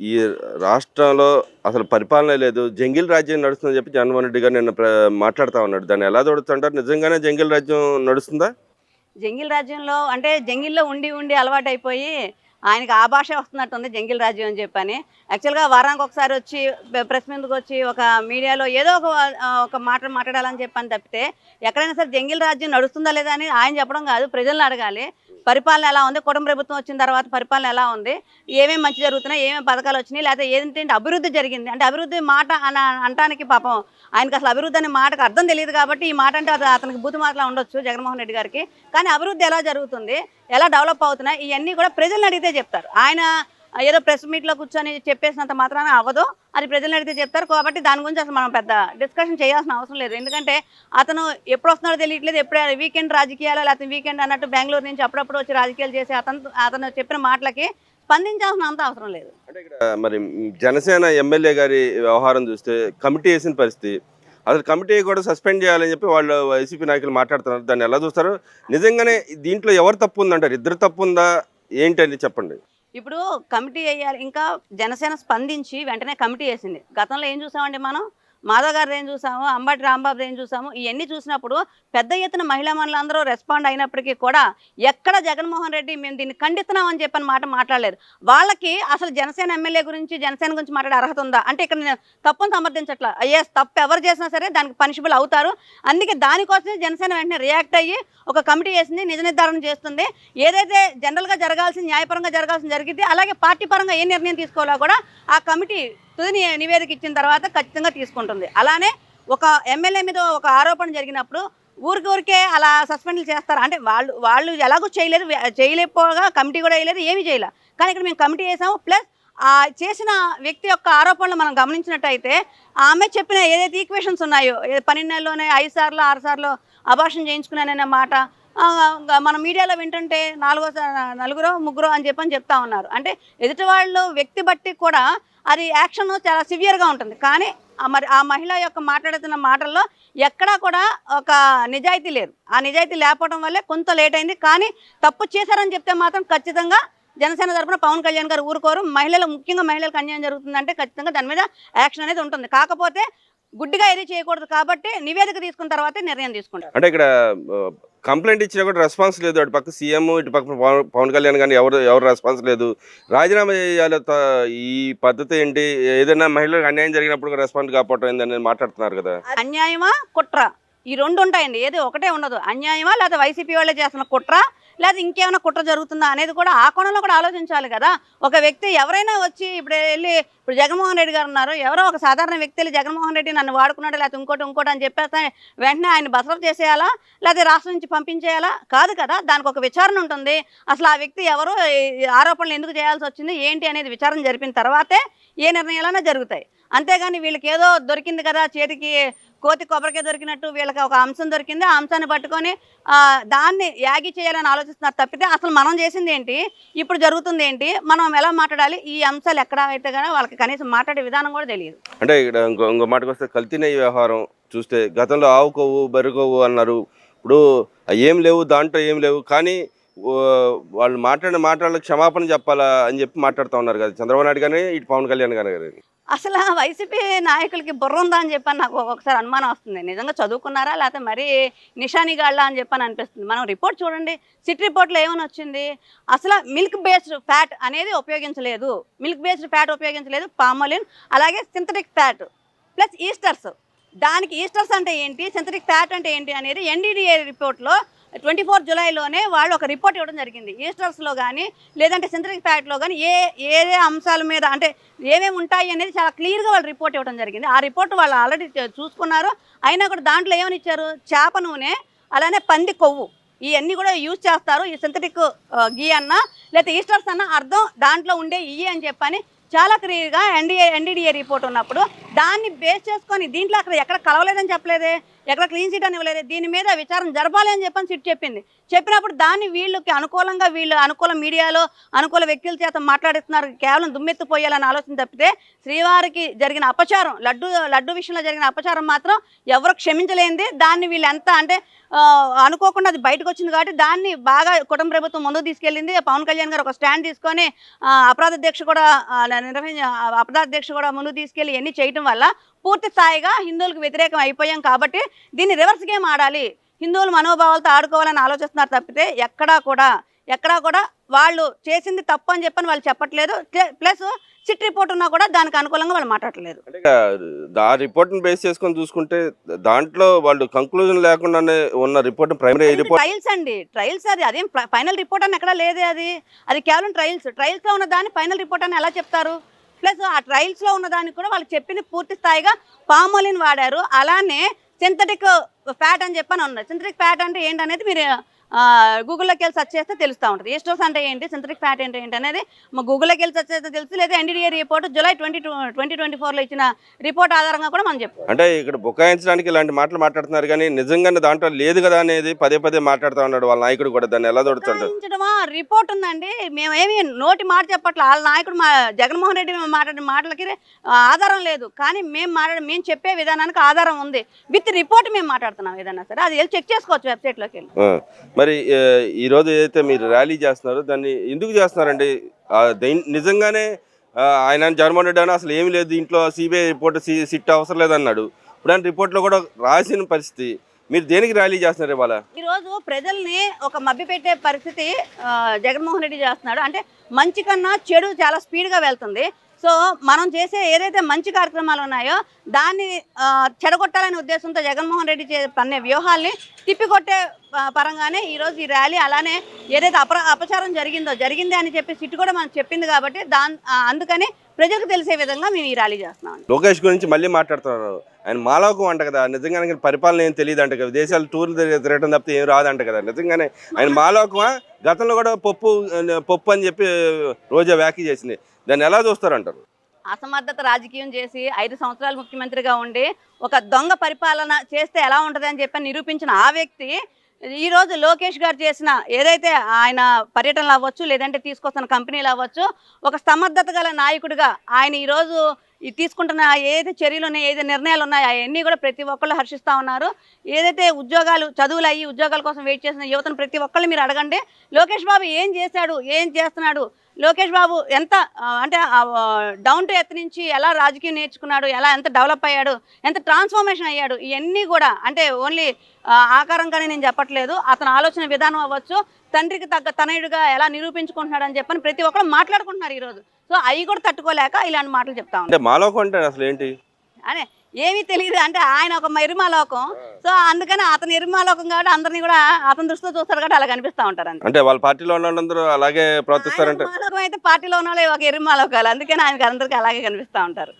ఈ రాష్ట్రంలో అసలు పరిపాలన లేదు. జంగిల్ రాజ్యం నడుస్తుందని చెప్పి జగన్మోహన్ రెడ్డి గారు నిన్న మాట్లాడుతూ ఉన్నాడు. దాన్ని ఎలా చూడుతుంటారు నిజంగానే జంగిల్ రాజ్యం నడుస్తుందా? జంగిల్ రాజ్యంలో అంటే జంగిల్లో ఉండి ఉండి అలవాటు అయిపోయి ఆయనకి ఆ భాష వస్తున్నట్టుంది జంగిల్ రాజ్యం అని చెప్పని. యాక్చువల్గా వారానికి ఒకసారి వచ్చి ప్రెస్ ముందుకు వచ్చి ఒక మీడియాలో ఏదో ఒక ఒక మాట మాట్లాడాలని చెప్పని తప్పితే ఎక్కడైనా సరే జంగిల్ రాజ్యం నడుస్తుందా లేదా అని ఆయన చెప్పడం కాదు ప్రజలను అడగాలి. పరిపాలన ఎలా ఉంది? కుటుంబ ప్రభుత్వం వచ్చిన తర్వాత పరిపాలన ఎలా ఉంది? ఏమేమి మంచి జరుగుతున్నాయి? ఏమేమి పథకాలు వచ్చినాయి? లేకపోతే ఏంటంటే అభివృద్ధి జరిగింది. అంటే అభివృద్ధి మాట అని అంటానికి పాపం ఆయనకి అసలు అభివృద్ధి అనే మాటకు అర్థం తెలియదు కాబట్టి ఈ మాట అంటే అతనికి బూతు మాటలా ఉండొచ్చు జగన్మోహన్ రెడ్డి గారికి. కానీ అభివృద్ధి ఎలా జరుగుతుంది? ఎలా డెవలప్ అవుతున్నాయి? ఇవన్నీ కూడా ప్రజలను అడిగితే చెప్తారు. ఆయన ఏదో ప్రెస్ మీట్లో కూర్చొని చెప్పేసినంత మాత్రాన అవ్వదు. అది ప్రజలను అడిగితే చెప్తారు. కాబట్టి దాని గురించి అసలు మనం పెద్ద డిస్కషన్ చేయాల్సిన అవసరం లేదు. ఎందుకంటే అతను ఎప్పుడు వస్తున్నాడో తెలియట్లేదు. ఎప్పుడు వీకెండ్ రాజకీయాలు లేకపోతే వీకెండ్ అన్నట్టు బెంగళూరు నుంచి అప్పుడప్పుడు వచ్చి రాజకీయాలు చేసి అతను అతను చెప్పిన మాటలకి స్పందించాల్సిన అంత అవసరం లేదు. మరి జనసేన ఎమ్మెల్యే గారి వ్యవహారం చూస్తే కమిటీ వేసిన పరిస్థితి. అసలు కమిటీ కూడా సస్పెండ్ చేయాలని చెప్పి వాళ్ళు వైసీపీ నాయకులు మాట్లాడుతున్నారు. దాన్ని ఎలా చూస్తారు? నిజంగానే దీంట్లో ఎవరు తప్పు ఉందంటారు? ఇద్దరు తప్పు ఉందా? ఏంటని చెప్పండి. ఇప్పుడు కమిటీ వేయాలి ఇంకా జనసేన స్పందించి వెంటనే కమిటీ వేసింది. గతంలో ఏం చూసామండి మనం? మాధవ్ గారు రేంజ్ చూసాము? అంబటి రాంబాబు రేంజ్ చూసాము? ఇవన్నీ చూసినప్పుడు పెద్ద ఎత్తున మహిళా మనులందరూ రెస్పాండ్ అయినప్పటికీ కూడా ఎక్కడ జగన్మోహన్ రెడ్డి మేము దీన్ని ఖండిస్తున్నామని చెప్పిన చెప్పని మాట మాట్లాడలేదు. వాళ్ళకి అసలు జనసేన ఎమ్మెల్యే గురించి జనసేన గురించి మాట్లాడే అర్హత ఉందా? అంటే ఇక్కడ నేను తప్పును సమర్థించట్లా. అయ్యే తప్పు ఎవరు చేసినా సరే దానికి పనిషబుల్ అవుతారు. అందుకే దానికోసమే జనసేన వెంటనే రియాక్ట్ అయ్యి ఒక కమిటీ వేసింది నిజ నిర్ధారణ చేస్తుంది. ఏదైతే జనరల్గా జరగాల్సిన న్యాయపరంగా జరగాల్సిన జరిగింది అలాగే పార్టీ పరంగా ఏ నిర్ణయం తీసుకోవాలో కూడా ఆ కమిటీ తుది ని- నివేదిక ఇచ్చిన తర్వాత ఖచ్చితంగా తీసుకుంటుంది. అలానే ఒక ఎమ్మెల్యే మీద ఒక ఆరోపణ జరిగినప్పుడు ఊరికి ఊరికే అలా సస్పెండ్లు చేస్తారు? అంటే వాళ్ళు వాళ్ళు ఎలాగో చేయలేదు చేయలేకపోగా కమిటీ కూడా వేయలేదు ఏమీ చేయలే. కానీ ఇక్కడ మేము కమిటీ వేసాము. ప్లస్ ఆ చేసిన వ్యక్తి యొక్క ఆరోపణలు మనం గమనించినట్టయితే ఆమె చెప్పిన ఏదైతే ఈక్వేషన్స్ ఉన్నాయో పన్నెండు నెలలోనే ఐదు సార్లు ఆరు సార్లు అభాషణ చేయించుకున్నాననే మాట మన మీడియాలో వింటుంటే నాలుగో నలుగురో ముగ్గురో అని చెప్పని చెప్తా ఉన్నారు. అంటే ఎదుటి వాళ్ళు వ్యక్తి బట్టి కూడా అది యాక్షన్ చాలా సివియర్గా ఉంటుంది. కానీ ఆ మరి ఆ మహిళ యొక్క మాట్లాడుతున్న మాటల్లో ఎక్కడా కూడా ఒక నిజాయితీ లేదు. ఆ నిజాయితీ లేకపోవడం వల్లే కొంత లేట్ అయింది. కానీ తప్పు చేశారని చెప్తే మాత్రం ఖచ్చితంగా జనసేన తరపున పవన్ కళ్యాణ్ గారు ఊరుకోరు. మహిళలు ముఖ్యంగా మహిళలకు అన్యాయం జరుగుతుందంటే ఖచ్చితంగా దాని మీద యాక్షన్ అనేది ఉంటుంది. కాకపోతే గుడ్డిగా ఏది చేయకూడదు కాబట్టి నివేదిక తీసుకున్న తర్వాతే నిర్ణయం తీసుకుంటారు. అంటే ఇక్కడ కంప్లైంట్ ఇచ్చినా కూడా రెస్పాన్స్ లేదు. అటు పక్క సీఎం ఇటు పక్క పవన్ పవన్ కళ్యాణ్ కానీ ఎవరు ఎవరు రెస్పాన్స్ లేదు. రాజీనామా చేయాలి ఈ పద్ధతి ఏంటి? ఏదైనా మహిళలకు అన్యాయం జరిగినప్పుడు రెస్పాండ్ కాకపోవటం ఏందని మాట్లాడుతున్నారు కదా. అన్యాయమా కుట్ర? ఈ రెండు ఉంటాయండి. ఏది ఒకటే ఉండదు. అన్యాయమా లేదా వైసీపీ వాళ్ళే చేస్తున్న కుట్ర? లేదా ఇంకేమైనా కుట్ర జరుగుతుందా అనేది కూడా ఆ కోణంలో కూడా ఆలోచించాలి కదా. ఒక వ్యక్తి ఎవరైనా వచ్చి ఇప్పుడు వెళ్ళి ఇప్పుడు జగన్మోహన్ రెడ్డి గారు ఉన్నారు ఎవరో ఒక సాధారణ వ్యక్తి వెళ్ళి జగన్మోహన్ రెడ్డి నన్ను వాడుకున్నాడు లేకపోతే ఇంకోటి ఇంకోటి అని చెప్పేస్తే వెంటనే ఆయన బసరం చేసేయాలా? లేకపోతే రాష్ట్రం నుంచి పంపించేయాలా? కాదు కదా దానికి ఒక విచారణ ఉంటుంది. అసలు ఆ వ్యక్తి ఎవరు ఆరోపణలు ఎందుకు చేయాల్సి వచ్చింది? ఏంటి అనేది విచారణ జరిపిన తర్వాతే ఏ నిర్ణయాలైనా జరుగుతాయి. అంతేగాని వీళ్ళకి ఏదో దొరికింది కదా చేతికి కోతి కొబ్బరికాయ దొరికినట్టు వీళ్ళకి ఒక అంశం దొరికింది ఆ అంశాన్ని పట్టుకొని దాన్ని యాగి చేయాలని ఆలోచిస్తున్నారు తప్పితే అసలు మనం చేసింది ఏంటి ఇప్పుడు జరుగుతుంది ఏంటి మనం ఎలా మాట్లాడాలి ఈ అంశాలు ఎక్కడ అయితే కానీ వాళ్ళకి కనీసం మాట్లాడే విధానం కూడా తెలియదు. అంటే ఇక్కడ ఇంకో ఇంకో మాటకు వస్తే కల్తీనే వ్యవహారం చూస్తే గతంలో ఆవు కొవ్వు బర్రె కొవ్వు అన్నారు. ఇప్పుడు ఏం లేవు దాంట్లో ఏం లేవు కానీ వాళ్ళు మాట్లాడిన మాట్లాడాలి క్షమాపణ చెప్పాలా అని చెప్పి మాట్లాడుతూ ఉన్నారు కదా చంద్రబాబు నాయుడు కానీ ఇటు పవన్ కళ్యాణ్ గారు అసలు ఆ వైసీపీ నాయకులకి బుర్ర ఉందా అని చెప్పని నాకు ఒక్కొక్కసారి అనుమానం వస్తుంది. నిజంగా చదువుకున్నారా? లేకపోతే మరీ నిషానిగాళ్ళ అని చెప్పని అనిపిస్తుంది. మనం రిపోర్ట్ చూడండి. సిట్ రిపోర్ట్లో ఏమని వచ్చింది? అసలు మిల్క్ బేస్డ్ ఫ్యాట్ అనేది ఉపయోగించలేదు. మిల్క్ బేస్డ్ ఫ్యాట్ ఉపయోగించలేదు. పామోలిన్ అలాగే సింథటిక్ ఫ్యాట్ ప్లస్ ఈస్టర్స్. దానికి ఈస్టర్స్ అంటే ఏంటి? సింథటిక్ ఫ్యాట్ అంటే ఏంటి అనేది ఎన్డీడీఏ రిపోర్ట్లో ట్వంటీ ఫోర్ జూలైలోనే వాళ్ళు ఒక రిపోర్ట్ ఇవ్వడం జరిగింది. ఈస్టర్స్లో కానీ లేదంటే సింథటిక్ ఫ్యాట్లో కానీ ఏ ఏ ఏ అంశాల మీద అంటే ఏమేమి ఉంటాయి అనేది చాలా క్లియర్గా వాళ్ళు రిపోర్ట్ ఇవ్వడం జరిగింది. ఆ రిపోర్ట్ వాళ్ళు ఆల్రెడీ చూసుకున్నారు. అయినా కూడా దాంట్లో ఏమని ఇచ్చారు? చేప నూనె అలానే పంది కొవ్వు ఇవన్నీ కూడా యూజ్ చేస్తారు. ఈ సింథటిక్ గీ అన్న లేకపోతే ఈస్టర్స్ అన్న అర్థం దాంట్లో ఉండే ఇవి అని చెప్పని చాలా క్లియర్గా ఎన్డీఏ ఎన్డీడీఏ రిపోర్ట్ ఉన్నప్పుడు దాన్ని బేస్ చేసుకొని దీంట్లో అక్కడ ఎక్కడ కలవలేదని చెప్పలేదే? ఎక్కడ క్లీన్ సీట్ అని ఇవ్వలేదు. దీని మీద విచారణ జరపాలి అని చెప్పని సిట్ చెప్పింది. చెప్పినప్పుడు దాన్ని వీళ్ళకి అనుకూలంగా వీళ్ళు అనుకూల మీడియాలో అనుకూల వ్యక్తుల చేత మాట్లాడిస్తున్నారు. కేవలం దుమ్మెత్తిపోయాలని ఆలోచన తప్పితే శ్రీవారికి జరిగిన అపచారం లడ్డు లడ్డు విషయంలో జరిగిన అపచారం మాత్రం ఎవరు క్షమించలేనిది దాన్ని వీళ్ళు ఎంత అంటే అనుకోకుండా అది బయటకు వచ్చింది కాబట్టి దాన్ని బాగా కుటుంబ ప్రభుత్వం ముందుకు తీసుకెళ్ళింది. పవన్ కళ్యాణ్ గారు ఒక స్టాండ్ తీసుకొని అపరాధ దీక్ష కూడా నిర్వహించ నిర్వహించి అపరాధ దీక్ష కూడా ముందుకు తీసుకెళ్ళి ఇవన్నీ చేయటం వల్ల పూర్తి స్థాయిగా హిందువులకు వ్యతిరేకం అయిపోయాం కాబట్టి దీన్ని రివర్స్ గేమ్ ఆడాలి. హిందువుల మనోభావాలతో ఆడుకోవాలని ఆలోచిస్తున్నారు తప్పితే ఎక్కడా కూడా ఎక్కడా కూడా వాళ్ళు చేసింది తప్పు అని చెప్పని వాళ్ళు చెప్పట్లేదు. ప్లస్ సిట్ రిపోర్ట్ ఉన్నా కూడా దానికి అనుకూలంగా వాళ్ళు ఇక ఆ రిపోర్ట్ని బేస్ చేసుకొని చూసుకుంటే దాంట్లో వాళ్ళు కంక్లూజన్ లేకుండానే ఉన్న రిపోర్ట్ ప్రైమరీ రిపోర్ట్ ట్రయల్స్ అండి? ట్రయల్స్ అది అదేం ఫైనల్ రిపోర్ట్ అని ఎక్కడా లేదే అది. అది కేవలం ట్రయల్స్ ట్రయల్స్లో ఉన్న దాన్ని ఫైనల్ రిపోర్ట్ అని ఎలా చెప్తారు? ప్లస్ ఆ ట్రయల్స్లో ఉన్నదానికి ఉన్న కూడా వాళ్ళు చెప్పిన పూర్తి స్థాయిగా పామోలిన్ వాడారు. అలానే సింథటిక్ ఫ్యాట్ అని చెప్పని ఉన్నారు. సింథటిక్ ఫ్యాట్ అంటే ఏంటనేది మీరు గూగుల్లోకి వెళ్ళి సెర్చ్ చేస్తే తెలుస్తూ ఉంటుంది. ఎస్టోస్ అంటే ఏంటి? సింథటిక్ ఫ్యాట్ అంటే ఏంటి అనేది మా గూగుల్లోకి వెళ్ళి సెర్చ్ చేస్తే తెలుసు. లేదా N D D A report July twenty two twenty twenty ఫోర్లో ఇచ్చిన రిపోర్ట్ ఆధారంగా కూడా మనం చెప్పు అంటే ఇక్కడ బుకాయించడానికి ఇలాంటి మాటలు మాట్లాడుతున్నారు కానీ నిజంగానే దాంట్లో లేదు కదా అనేది పదే పదే మాట్లాడుతూ ఉన్నాడు వాళ్ళ నాయకుడు కూడా. దాన్ని ఎలా రాయించడమా రిపోర్ట్ ఉందండి. మేమేమి నోటి మాట చెప్పట్లే. వాళ్ళ నాయకుడు మా జగన్మోహన్ రెడ్డి మాట్లాడిన మాటలకి ఆధారం లేదు. కానీ మేము మాట్లాడ మేము చెప్పే విధానానికి ఆధారం ఉంది. విత్ రిపోర్ట్ మేము మాట్లాడుతున్నాం ఏదన్నా సరే. అది వెళ్ళి చెక్ చేసుకోవచ్చు వెబ్సైట్లోకి వెళ్ళి. మరి ఈరోజు ఏదైతే మీరు ర్యాలీ చేస్తున్నారో దాన్ని ఎందుకు చేస్తున్నారండి? నిజంగానే ఆయన జగన్మోహన్ రెడ్డి అని అసలు ఏమీ లేదు ఇంట్లో సిబిఐ రిపోర్ట్ సి సిట్ అవసరం లేదన్నాడు. ఇప్పుడు ఆయన రిపోర్ట్లో కూడా రాసిన పరిస్థితి. మీరు దేనికి ర్యాలీ చేస్తున్నారు ఇవాళ? ఈరోజు ప్రజల్ని ఒక మభ్యపెట్టే పరిస్థితి జగన్మోహన్ రెడ్డి చేస్తున్నాడు. అంటే మంచి కన్నా చెడు చాలా స్పీడ్గా వెళ్తుంది. సో మనం చేసే ఏదైతే మంచి కార్యక్రమాలు ఉన్నాయో దాన్ని చెడగొట్టాలనే ఉద్దేశంతో జగన్మోహన్ రెడ్డి చే పన్నే వ్యూహాల్ని తిప్పికొట్టే పరంగానే ఈరోజు ఈ ర్యాలీ అలానే ఏదైతే అప అపచారం జరిగిందో జరిగింది అని చెప్పి సిట్టు కూడా మనకు చెప్పింది కాబట్టి దాని అందుకని ప్రజలకు తెలిసే విధంగా మేము ఈ ర్యాలీ చేస్తున్నాం. లోకేష్ గురించి మళ్ళీ మాట్లాడుతున్నారు. ఆయన మాలోకం అంట కదా నిజంగానే పరిపాలన ఏం తెలియదు అంట కదా విదేశాలు టూర్లు తిరగటం తప్పితే ఏం రాదంట కదా. నిజంగానే ఆయన మాలోకమా గతంలో కూడా పప్పు పప్పు అని చెప్పి రోజా వ్యాఖ్య చేసింది. దాన్ని ఎలా చూస్తారంటారు? అసమర్థత రాజకీయం చేసి ఐదు సంవత్సరాలు ముఖ్యమంత్రిగా ఉండి ఒక దొంగ పరిపాలన చేస్తే ఎలా ఉంటుంది అని చెప్పి నిరూపించిన ఆ వ్యక్తి ఈ రోజు లోకేష్ గారు చేసిన ఏదైతే ఆయన పర్యటనలు అవ్వచ్చు లేదంటే తీసుకొస్తున్న కంపెనీలు అవ్వచ్చు ఒక సమర్థత గల నాయకుడిగా ఆయన ఈరోజు ఈ తీసుకుంటున్న ఏదైతే చర్యలు ఉన్నాయో ఏదైతే నిర్ణయాలు ఉన్నాయో అవన్నీ కూడా ప్రతి ఒక్కళ్ళు హర్షిస్తూ ఉన్నారు. ఏదైతే ఉద్యోగాలు చదువులు అయ్యి ఉద్యోగాల కోసం వెయిట్ చేసిన యువతను ప్రతి ఒక్కళ్ళు మీరు అడగండి. లోకేష్ బాబు ఏం చేశాడు ఏం చేస్తున్నాడు లోకేష్ బాబు ఎంత అంటే డౌన్ టు ఎర్త్ నుంచి ఎలా రాజకీయం నేర్చుకున్నాడు ఎలా ఎంత డెవలప్ అయ్యాడు ఎంత ట్రాన్స్ఫర్మేషన్ అయ్యాడు ఇవన్నీ కూడా అంటే ఓన్లీ ఆకారంగానే నేను చెప్పట్లేదు అతని ఆలోచన విధానం అవ్వచ్చు తండ్రికి తగ్గ తనయుడిగా ఎలా నిరూపించుకుంటున్నాడు అని చెప్పని ప్రతి ఒక్కరు మాట్లాడుకుంటున్నారు ఈరోజు. సో అవి కూడా తట్టుకోలేక ఇలాంటి మాటలు చెప్తా ఉన్నాను అంటే మాలోకం అంటే అసలు ఏంటి? అనే ఏమీ తెలియదు. అంటే ఆయన ఒక ఎరుమాలోకం సో అందుకని అతని ఎరుమాలోకం కాబట్టి అందరినీ కూడా అతని దృష్టిలో చూస్తారు కాబట్టి అలా కనిపిస్తూ ఉంటారు అంటే వాళ్ళ పార్టీలో ఉన్న వాళ్ళందరూ అలాగే ప్రవర్తిస్తారంటే అయితే పార్టీలో ఉన్న వాళ్ళు ఒక ఎరుమాలోకాలు అందుకని ఆయనకి అందరికీ అలాగే కనిపిస్తూ ఉంటారు.